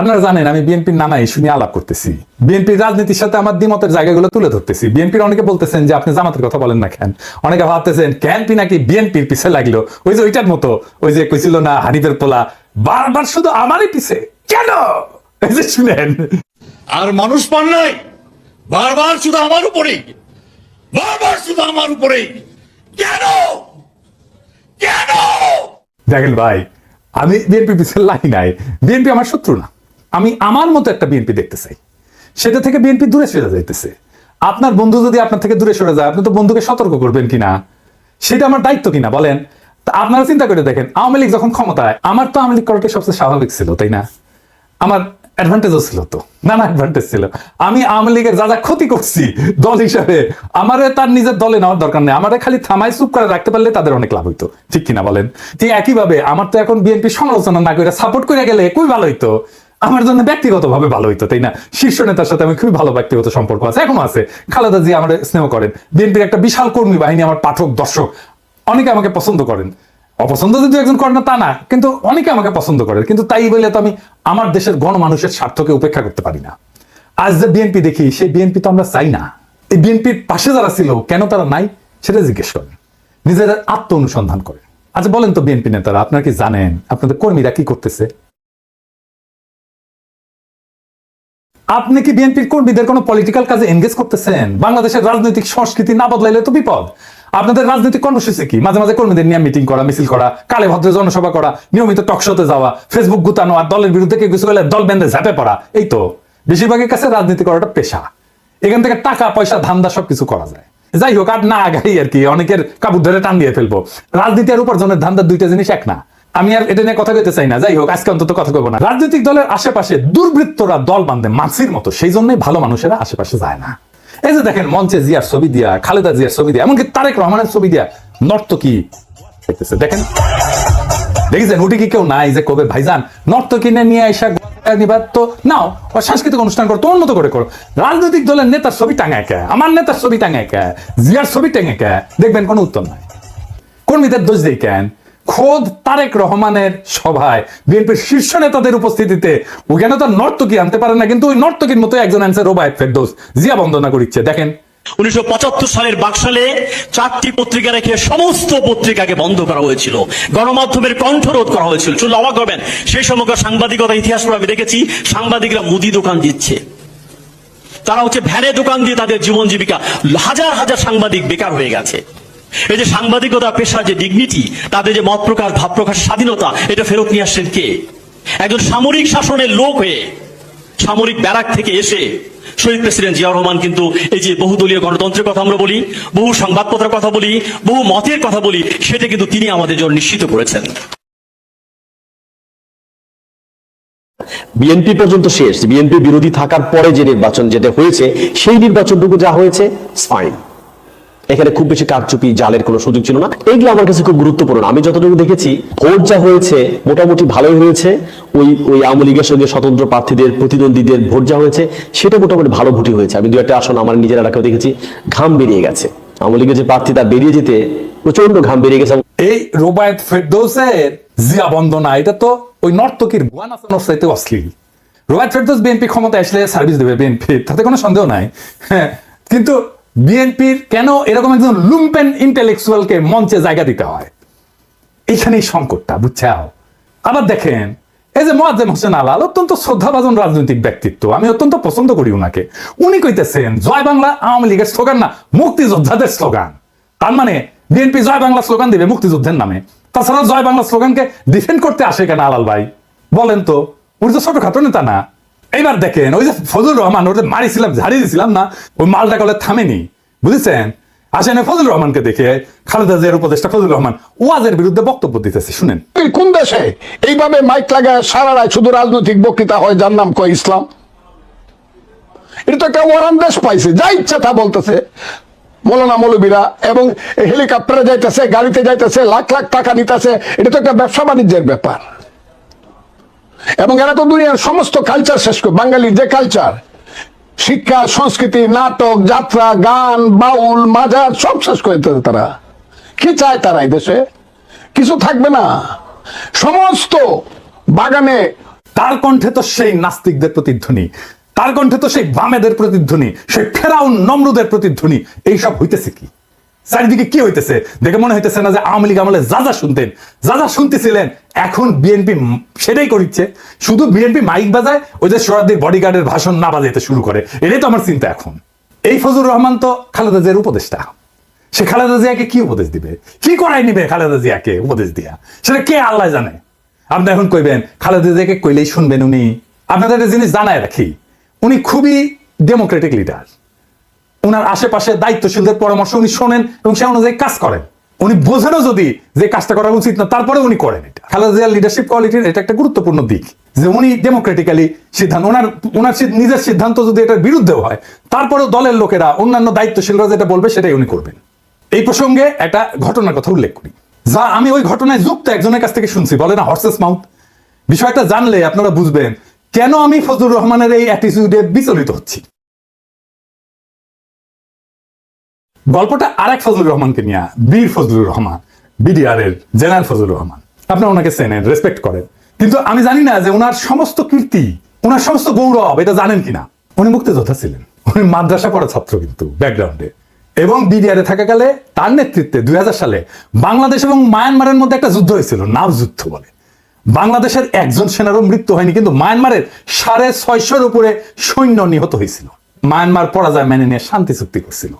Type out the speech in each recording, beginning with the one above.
আপনারা জানেন আমি বিএনপির নানা ইস্যু নিয়ে আলাপ করতেছি। বিএনপির রাজনীতির সাথে আমার দ্বিমতের জায়গাগুলো তুলে ধরতেছি। বিএনপির অনেকে বলতেছেন যে আপনি জামাতের কথা বলেন না কেন? অনেকে ভাবতেছেন ক্যানপি নাকি বিএনপির পিছে লাগল? ওই যে ওইটার মতো ওই যে কইছিল না হানিফের পোলা বারবার শুধু আমারই পিছে। কেন? এই যে শুনেন। আর মানুষ পান নাই। বারবার শুধু আমার উপরেই। বারবার শুধু আমার উপরেই। কেন? কেন? দেখেন ভাই আমি বিএনপি পিছে লাগি নাই। বিএনপি আমার শত্রু না। আমি আমার মতো একটা বিএনপি দেখতে চাই। সেটা থেকে বিএনপি দূরে সরে যাইতেছে। আপনার বন্ধু যদি আপনার থেকে দূরে সরে যায়, আপনি তো বন্ধুকে সতর্ক করবেন কিনা? সেটা আমার দায়িত্ব কিনা? বলেন। তা আপনারা চিন্তা করে দেখেন, আওয়ামী লীগ যখন ক্ষমতায়, আমার তো আওয়ামী লীগ করাটাই সবচেয়ে স্বাভাবিক ছিল, তাই না? আমার অ্যাডভান্টেজও ছিল তো, নানা অ্যাডভান্টেজ ছিল। আমি আওয়ামী লীগের যা যা ক্ষতি করছি দল হিসাবে, আমারে তার নিজের দলে নেওয়ার দরকার নেই। আমারে খালি থামায় চুপ করে রাখতে পারলে তাদের অনেক লাভ হইতো। ঠিক কিনা বলেন? ঠিক একইভাবে, আমার তো এখন বিএনপি সমালোচনা না করে সাপোর্ট করে গেলে খুবই ভালো হইতো। আমার জন্য ব্যক্তিগতভাবে ভালো হইতো, তাই না? শীর্ষ নেতার সাথে আমি খুবই ভালো ব্যক্তিগত সম্পর্ক আছে, এখনও আছে। খালেদা জি আমার স্নেহ করেন। বিএনপির একটা বিশাল কর্মী বাহিনী, আমার পাঠক, দর্শক, অনেকে আমাকে পছন্দ করেন। অপছন্দ যদি একজন করে না, তা না, কিন্তু অনেকে আমাকে পছন্দ করে কিন্তু তাই বলে তো আমি আমার দেশের গণমানুষের স্বার্থকে উপেক্ষা করতে পারি না। আজ যে বিএনপি দেখি, সেই বিএনপি তো আমরা চাই না। এই বিএনপির পাশে যারা ছিল, কেন তারা নাই, সেটা জিজ্ঞেস করেন। নিজেদের আত্ম অনুসন্ধান করেন। আচ্ছা বলেন তো বিএনপি নেতারা, আপনারা কি জানেন, আপনাদের কর্মীরা কি করতেছে? আপনি কি বিএনপির কর্মীদের কোনো পলিটিক্যাল কাজে এনগেজ করতেছেন? বাংলাদেশের রাজনৈতিক সংস্কৃতি না বদলাইলে তো বিপদ। আপনাদের রাজনৈতিক কর্মসূচি কি? মাঝে মাঝে কর্মীদের নিয়ে মিটিং করা, মিছিল করা কালে ভদ্রে জনসভা করা, নিয়মিত টকশোতে যাওয়া ফেসবুক গুতানো আর দলের বিরুদ্ধে কেউ কিছু করলে দল বেঁধে ঝাঁপে পড়া, এই তো। বেশিরভাগের কাছে রাজনীতি করাটা পেশা। এখান থেকে টাকা, পয়সা, ধান্দা সবকিছু করা যায়। যাই হোক, আর না আগাই আর কি, অনেকের কাবুর ধরে টান দিয়ে ফেলব। রাজনীতি আর উপার্জনের ধান্দার দুইটা জিনিস এক না। আমি আর এটা নিয়ে কথা কইতে চাই না। যাই হোক, আজকে অন্তত কথা কইব না। রাজনৈতিক দলের আশেপাশে দুর্বৃত্তরা দল বাঁধে মাছির মতো। সেই জন্যই ভালো মানুষেরা আশেপাশে যায় না। এই যে দেখেন, মঞ্চে জিয়ার ছবি দিয়া, খালেদা জিয়ার ছবি দিয়া, এমনকি তারেক রহমানের ছবি দিয়া নর্তকী দেখতেছে। দেখেন, দেখেছেন? উঠি কি কেউ নাই যে কবে? ভাইজান, নর্তকী নিয়ে আইসা রাজনৈতিক দলের নেতার ছবি টাঙায় আমার নেতার ছবি টাঙায় জিয়ার ছবি টাঙায় দেখবেন কোনো উত্তর নাই। কর্মীদের দোষ দেই কেন? খোদ তারেক রহমানের সভায়। বিএনপির শীর্ষ নেতাদের উপস্থিতিতে। ওখানে তো নর্তকী আনতে পারে না, কিন্তু ওই নর্তকীর মতো একজন আনসার রোবায়ত ফেরদৌস। জিয়া বন্দনা করিচ্ছে, দেখেন। উনিশশো সালের বাকশালে চারটি পত্রিকা রেখে সমস্ত পত্রিকাকে বন্ধ করা হয়েছিল। গণমাধ্যমের কণ্ঠরোধ করা হয়েছিল। শুধু অবাক হবেন, সেই সময়কার সাংবাদিকতা ইতিহাস আমি দেখেছি, সাংবাদিকরা মুদি দোকান দিচ্ছে। তারা হচ্ছে ভ্যানে দোকান দিয়ে তাদের জীবন জীবিকা। হাজার হাজার সাংবাদিক বেকার হয়ে গেছে। এই যে সাংবাদিকতা, পেশার যে ডিগনিটি তাদের যে মত প্রকাশ ভাব প্রকাশের স্বাধীনতা, এটা ফেরত নিয়ে আসছেন কে? একজন সামরিক শাসনের লোক হয়ে, সামরিক ব্যারাক থেকে এসে শহীদ প্রেসিডেন্ট জিয়া রহমান কিন্তু এই যে বহুদলীয় গণতন্ত্রের কথা আমরা বলি, বহু সংবাদপত্রের কথা বলি, বহু মতের কথা বলি, সেটা কিন্তু তিনি আমাদের জন্য নিশ্চিত করেছেন। বিএনপি পর্যন্ত শেষ, বিএনপি বিরোধী থাকার পরে যে নির্বাচন যেটা হয়েছে, সেই নির্বাচনটুকু যা হয়েছে ফাইন এখানে খুব বেশি কারচুপি জালের কোনো সুযোগ ছিল না। এগুলো আমার কাছে খুব গুরুত্বপূর্ণ। আমি যতটুকু দেখেছি ভোট যা হয়েছে মোটামুটি ভালোই হয়েছে। ওই ওই আওয়ামী লীগের সঙ্গে স্বতন্ত্র প্রার্থীদের প্রতিদ্বন্দ্বীদের ভোট যা হয়েছে সেটা মোটামুটি ভালো ভোটই হয়েছে। আমি দু একটা আসন আমার নিজের এলাকায় দেখেছি ঘাম বেরিয়ে গেছে। আওয়ামী লীগের যে প্রার্থী তার বেরিয়ে যেতে প্রচণ্ড ঘাম বেরিয়ে গেছে। এই রোবায়ত ফেরদৌসের জিয়া বন্দনা এটা তো ওই নর্তকীর গুয়া নাচানোর চাইতে অশ্লীল। রোবায়ত ফেরদৌস বিএনপি ক্ষমতা আসলে সার্ভিস দেবে বিএনপি তাতে কোনো সন্দেহ নাই। হ্যাঁ, কিন্তু বিএনপির কেন এরকম একজন লুম্পেন ইন্টেলেকচুয়ালকে মঞ্চে জায়গা দিতে হয়? এইখানেই সংকটটা, বুঝছাও? আবার দেখেন, এই যে মোয়াজ্জেম হোসেন আলাল অত্যন্ত শ্রদ্ধাভাজন রাজনৈতিক ব্যক্তিত্ব, আমি অত্যন্ত পছন্দ করি উনাকে। উনি কইতেছেন, জয় বাংলা আওয়ামী লীগের স্লোগান না, মুক্তিযোদ্ধাদের স্লোগান। তার মানে বিএনপি জয় বাংলা স্লোগান দিবে মুক্তিযুদ্ধের নামে। তাছাড়া জয় বাংলা স্লোগানকে ডিফেন্ড করতে আসে কেন আলাল ভাই? বলেন তো, উনি তো ছোটখাটো নেতা না। এইবার দেখেন, ওই যে ফজল রহমান ওদের মারিছিলাম ঝাড়িয়ে দিছিলাম না, ওই মালটা কলে থামেনি, বুঝেছেন? আসেন ফজল রহমানকে দেখে, খালেদা জিয়ার উপদেষ্টা ফজল রহমান ওয়াজের বিরুদ্ধে বক্তব্য দিতেছে, শুনেন। কোন দেশে? এইভাবে মাইক লাগায় সারা রায় শুধু রাজনৈতিক বক্তৃতা হয়, যার নাম কয় ইসলাম? এটা তো একটা ওয়ারান দেশ পাইছে, যা ইচ্ছা তা বলতেছে। মৌলানা মৌলবীরা এবং হেলিকপ্টারে যাইতেছে, গাড়িতে যাইতেছে, লাখ লাখ টাকা নিতেছে, এটা তো একটা ব্যবসা বাণিজ্যের ব্যাপার। এবং এরা তো দুনিয়ার সমস্ত কালচার শেষ করে, বাঙালির যে কালচার শিক্ষা, সংস্কৃতি, নাটক, যাত্রা, গান, বাউল, মাজার, সব শেষ করে তারা। কি চায় তারা দেশে? কিছু থাকবে না। সমস্ত বাগানে তার কণ্ঠে তো সেই নাস্তিকদের প্রতিধ্বনি, তার কণ্ঠে তো সেই বামেদের প্রতিধ্বনি, সেই ফেরাউন নমরুদের প্রতিধ্বনি, এইসব হইতেছে কি? চারিদিকে কি হইতেছে? দেখে মনে হইতেছে না যে আওয়ামী লীগ আমলে যা যা শুনতেন, যা যা শুনতেছিলেন, এখন বিএনপি সেটাই করিচ্ছে। শুধু বিএনপি মাইক বাজায়, ওই যে সোরাদ্দির বডিগার্ডের ভাষণ না বাজাইতে শুরু করে। এটাই তো আমার চিন্তা এখন। এই ফজলুর রহমান তো খালেদা জিয়ার উপদেষ্টা। সে খালেদা জিয়াকে কি উপদেশ দিবে? কি করাই নিবে খালেদা জিয়াকে উপদেশ দিয়া? সেটা কে আল্লাহ জানে? আপনি এখন কইবেন, খালেদা জিয়াকে কইলেই শুনবেন উনি। আপনাদের জিনিস জানায় রাখি। উনি খুবই ডেমোক্রেটিক লিডার ওনার আশেপাশে দায়িত্বশীলদের পরামর্শ উনি শোনেন এবং সে অনুযায়ী কাজ করেন। উনি বোঝেনও যদি যে কাজটা করা উচিত না, তারপরে উনি করেন এটা। খালেদা জিয়ার লিডারশিপ কোয়ালিটির এটা একটা গুরুত্বপূর্ণ দিক। যে উনি ডেমোক্রেটিক্যালি সিদ্ধান্ত ওনার ওনার নিজের সিদ্ধান্ত যদি এটার বিরুদ্ধেও হয়, তারপরেও দলের লোকেরা, অন্যান্য দায়িত্বশীলরা যেটা বলবে সেটাই উনি করবেন। এই প্রসঙ্গে একটা ঘটনার কথা উল্লেখ করি। যা আমি ওই ঘটনায় যুক্ত একজনের কাছ থেকে শুনছি, বলে না হর্সেস মাউথ বিষয়টা জানলে আপনারা বুঝবেন কেন আমি ফজলুর রহমানের এই অ্যাটিটিউডে বিচলিত হচ্ছি। গল্পটা আরেক ফজলুর রহমানকে নিয়ে, বীর ফজলুর রহমান বিডিআর এর জেনারেল ফজলুর রহমান। আপনারা ওনাকে চেনেন রেসপেক্ট করেন। কিন্তু আমি জানি না যে ওনার সমস্ত কীর্তি, ওনার সমস্ত গৌরব এটা জানেন কিনা। উনি মুক্তিযোদ্ধা ছিলেন। উনি মাদ্রাসা পড়া ছাত্র কিন্তু ব্যাকগ্রাউন্ডে এবং বিডিআরে থাকাকালে তার নেতৃত্বে দুই হাজার সালে বাংলাদেশ এবং মায়ানমারের মধ্যে একটা যুদ্ধ হয়েছিল নাভ যুদ্ধ বলে। বাংলাদেশের একজন সেনারও মৃত্যু হয়নি, কিন্তু মায়ানমারের সাড়ে ছয়শোর উপরে সৈন্য নিহত হয়েছিল। মায়ানমার পরাজয় মেনে নিয়ে শান্তি চুক্তি করছিল।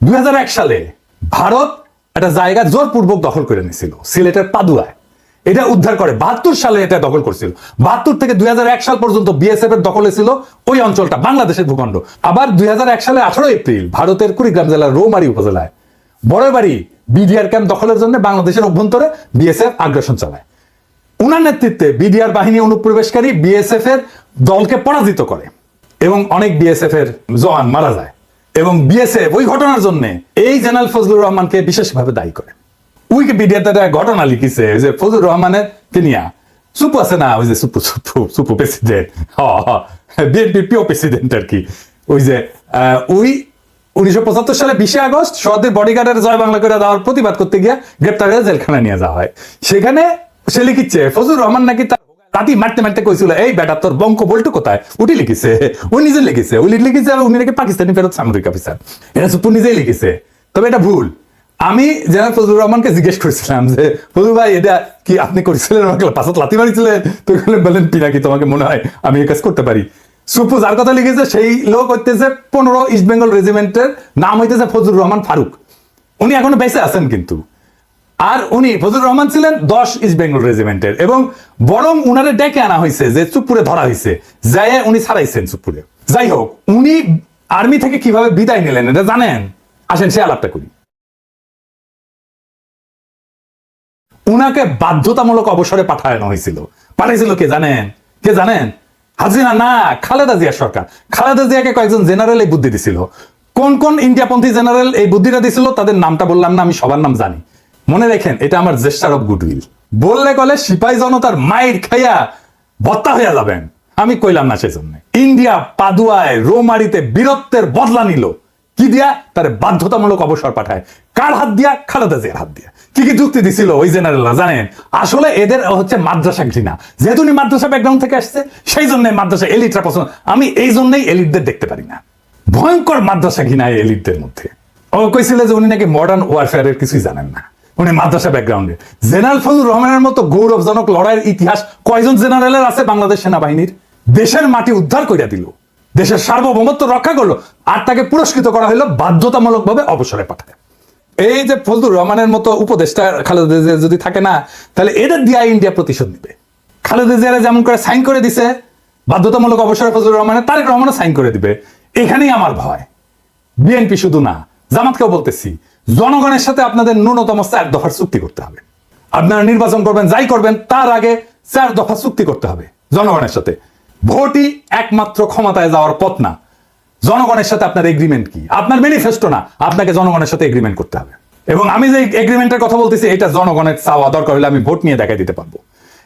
দুই হাজার এক সালে ভারত একটা জায়গা জোরপূর্বক দখল করে নিয়েছিল সিলেটের পাদুয়ায় এটা উদ্ধার করে বাহাত্তর সালে এটা দখল করছিল। বাহাত্তর থেকে দুই হাজার এক সাল পর্যন্ত বিএসএফ এর দখলে ছিল ওই অঞ্চলটা, বাংলাদেশের ভূখণ্ড। আবার দুই হাজার এক সালে আঠারো এপ্রিল ভারতের কুড়িগ্রাম জেলার রৌমারী উপজেলায় বড়বাড়ি বিডিআর ক্যাম্প দখলের জন্য বাংলাদেশের অভ্যন্তরে বিএসএফ আগ্রাসন চালায়। উনার নেতৃত্বে বিডিআর বাহিনী অনুপ্রবেশকারী বিএসএফ এর দলকে পরাজিত করে এবং অনেক বিএসএফ এর জওয়ান মারা যায়। এবং বিএসএফ ওই ঘটনার জন্য এই জেনারেল ফজলুর রহমানকে বিশেষভাবে দায়ী করে। উইকিপিডিয়াতে একটা ঘটনা লিখিছে যে ফজলুর রহমানের আছে না, ওই যে সুপু সুপু সুপু প্রেসিডেন্ট বিএনপি পিও প্রেসিডেন্ট আর কি। ওই যে ওই উনিশশো পঁচাত্তর সালে বিশে আগস্ট সৌদির বডিগার্ডের জয় বাংলা করে দেওয়ার প্রতিবাদ করতে গিয়ে গ্রেপ্তার জেলখানায় নিয়ে যাওয়া হয়। সেখানে সে লিখিচ্ছে ফজলুর রহমান নাকি তার রাতি মারতে মারতে কইছিল, এই বেটা, তোর বঙ্ক বল্টু কোথায়? উঠি লিখিছে। ও নিজে লিখিছে, উনি লিখেছে আর উনি নাকি পাকিস্তানি ফেরত সামরিক অফিসার। এটা সুপ্পু নিজেই লিখেছে। তবে এটা ভুল। আমি জেনারেল ফজলুর রহমানকে জিজ্ঞেস করেছিলাম যে, ফজলুর ভাই, এটা কি আপনি করেছিলেন? আমাকে পাশাত লাথি মারিছিলেন? তো বলেন পিনাকি তোমাকে মনে হয় আমি এই কাজ করতে পারি? সুপু যার কথা লিখেছে, সেই লোক হইতেছে পনেরো ইস্ট বেঙ্গল রেজিমেন্টের নাম হইতেছে ফজলুর রহমান ফারুক। উনি এখনও বেঁচে আছেন কিন্তু। আর উনি ফজলুর রহমান ছিলেন দশ ইস্ট বেঙ্গল রেজিমেন্টের। এবং বরং উনারে ডেকে আনা হয়েছে যে চুপপুরে ধরা হয়েছে। যাই উনি ছাড়াইছেন চুপপুরে। যাই হোক, উনি আর্মি থেকে কীভাবে বিদায় নিলেন এটা জানেন? আসেন, সে আলাপটা করি। উনাকে বাধ্যতামূলক অবসরে পাঠানো হয়েছিল। পাঠাইছিল কে জানেন? কে জানেন? হাজিনা না, খালেদা জিয়া সরকার। খালেদা জিয়াকে কয়েকজন জেনারেল এই বুদ্ধি দিছিল। কোন কোন ইন্ডিয়াপন্থী জেনারেল এই বুদ্ধিটা দিছিল, তাদের নামটা বললাম না, আমি সবার নাম জানি। মনে রাখেন, এটা আমার জেস্টার অফ গুডউইল। বললে কলে সিপাই জনতার মাইর খাইয়া ভত্তা হইয়া যাবেন। আমি কইলাম না সেজন্য। ইন্ডিয়া পাদুয়ায় রোমারিতে বীরত্বের বদলা নিল। কি দিয়া? তার বাধ্যতামূলক অবসর পাঠায়। কার হাত দিয়া? খালেদা জিয়ার হাত দিয়া। কি কি যুক্তি দিছিল ওই জেনারেলরা, জানেন? আসলে এদের হচ্ছে মাদ্রাসা ঘৃণা। যেহেতু উনি মাদ্রাসা ব্যাকগ্রাউন্ড থেকে আসছে, সেই জন্য মাদ্রাসা এলিটরা পছন্দ। আমি এই জন্যই এলিটদের দেখতে পারি না। ভয়ঙ্কর মাদ্রাসা ঘৃণা এলিটদের মধ্যে। ও কইছিল যে উনি নাকি মডার্ন ওয়ারফেয়ারের কিছুই জানেন না। উনি মাদ্রাসা ব্যাকগ্রাউন্ডে জেনারেল ফজলুর রহমানের মতো গৌরবজনক লড়াইয়ের ইতিহাস কয়জন জেনারেলের আছে বাংলাদেশ সেনাবাহিনীর? দেশের মাটি উদ্ধার করে দিল। দেশের সার্বভৌমত্ব রক্ষা করল। আর তাকে পুরস্কৃত করা হলো বাধ্যতামূলকভাবে অবসরে পাঠায় এই যে ফজলুর রহমানের মতো উপদেষ্টা খালেদা যদি থাকে না, তাহলে এদের দিয়া ইন্ডিয়া প্রতিশোধ নিবে। খালেদা জিয়ারা যেমন করে সাইন করে দিছে, বাধ্যতামূলক অবসরে ফজলুর রহমানের তারেক রহমানও সাইন করে দিবে। এখানেই আমার ভয়। বিএনপি শুধু না, জামাতকেও বলতেছি জনগণের সাথে আপনাদের ন্যূনতম চার দফার চুক্তি করতে হবে। আপনারা নির্বাচন করবেন, যাই করবেন, তার আগে চার দফা চুক্তি করতে হবে জনগণের সাথে। ভোটই একমাত্র ক্ষমতায় যাওয়ার পথ না। জনগণের সাথে আপনার এগ্রিমেন্ট কি? আপনার ম্যানিফেস্টো না। আপনাকে জনগণের সাথে এগ্রিমেন্ট করতে হবে। এবং আমি যে এগ্রিমেন্টের কথা বলতেছি, এটা জনগণের চাওয়া দরকার হলে আমি ভোট নিয়ে দেখাই দিতে পারব।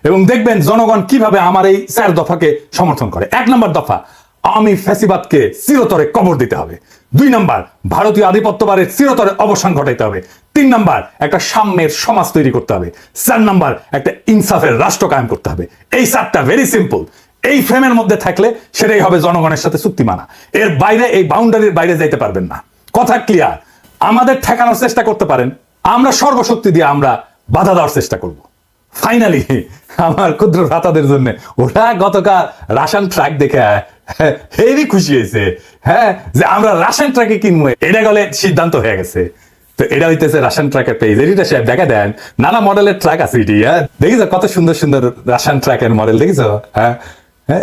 এবং দেখবেন জনগণ কীভাবে আমার এই চার দফাকে সমর্থন করে। এক নম্বর দফা আমি ফ্যাসিবাদকে চিরতরে কবর দিতে হবে। দুই নম্বর, ভারতীয় আধিপত্যবাদের চিরতরে অবসান ঘটাইতে হবে। তিন নাম্বার, একটা সাম্যের সমাজ তৈরি করতে হবে। চার নাম্বার, একটা ইনসাফের রাষ্ট্র কায়েম করতে হবে। এই চারটা ভেরি সিম্পল এই ফ্রেমের মধ্যে থাকলে সেটাই হবে জনগণের সাথে চুক্তি মানা। এর বাইরে, এই বাউন্ডারির বাইরে যাইতে পারবেন না। কথা ক্লিয়ার আমাদের ঠেকানোর চেষ্টা করতে পারেন। আমরা সর্বশক্তি দিয়ে আমরা বাধা দেওয়ার চেষ্টা করব। ফাইনালি আমার ক্ষুদ্র ভ্রাতাদের জন্য। ওরা গতকাল রাশন ট্রাক দেখে হেভি খুশি হয়েছে। হ্যাঁ যে আমরা রাশন ট্রাকে কিনবো। এটা গেলে সিদ্ধান্ত হয়ে গেছে। তো এটা হইতেছে ট্রাকের পেজ এটা সাহেব দেখা দেন নানা মডেলের ট্রাক আছে এটি হ্যাঁ? দেখিস কত সুন্দর সুন্দর রাশন ট্রাকের মডেল দেখিস হ্যাঁ? হ্যাঁ,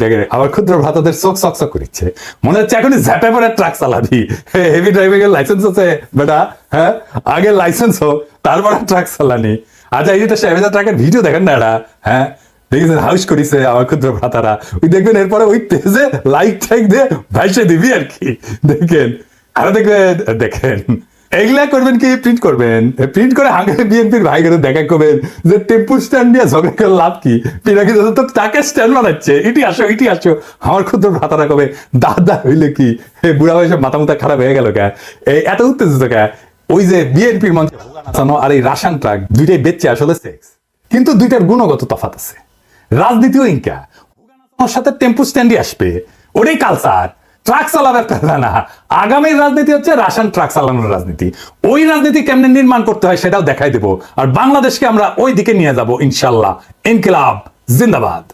দেখে ক্ষুদ্র ভ্রাতাদের চোখ চক চক করছে মনে হচ্ছে এখনই ট্রাক চালাবি। হেভি লাইসেন্স হ্যাঁ? লাইসেন্স হোক তারপরে ট্রাক চালানি। আচ্ছা এই যে সাহেব ট্রাকের ভিডিও দেখেন না এরা? হ্যাঁ? দেখেছেন হাউস করিছে আমার ক্ষুদ্র ভ্রাতারা। ওই দেখবেন এরপরে ওই পেজে লাইক টাইক দিয়ে ভাইসে দিবি আর কি। দেখেন? আরও দেখবেন, দেখেন। এগুলা করবেন কি? প্রিন্ট করবেন। প্রিন্ট করে আগে বিএনপির ভাই করে দেখা করবেন যে টেম্পু স্ট্যান্ড নিয়ে ঝগড়া করে লাভ কি? পিনাকি দাদা তো তাকে স্ট্যান্ড বানাচ্ছে। ইটি আসো ইটি আসো। আমার ক্ষুদ্র ভাতারা কবে? দাদা হইলে কি? বুড়া বয়সে মাথা মাথা খারাপ হয়ে গেল কে? এত উত্তেজিত কে? ওই যে বিএনপির মঞ্চে নাচানো আর এই রাশান ট্রাক দুইটাই বেচছে আসলে সেক্স কিন্তু দুইটার গুণগত তফাত আছে। রাজনীতিও ইনকা। সাথে টেম্পু স্ট্যান্ডই আসবে। ওটাই কালচার ট্রাক চালাবার কথা না। আগামীর রাজনীতি হচ্ছে রাশান ট্রাক চালানোর রাজনীতি। ওই রাজনীতি কেমনে নির্মাণ করতে হয় সেটাও দেখাই দেবো। আর বাংলাদেশকে আমরা ওই দিকে নিয়ে যাব ইনশাল্লাহ ইনকিলাব। জিন্দাবাদ।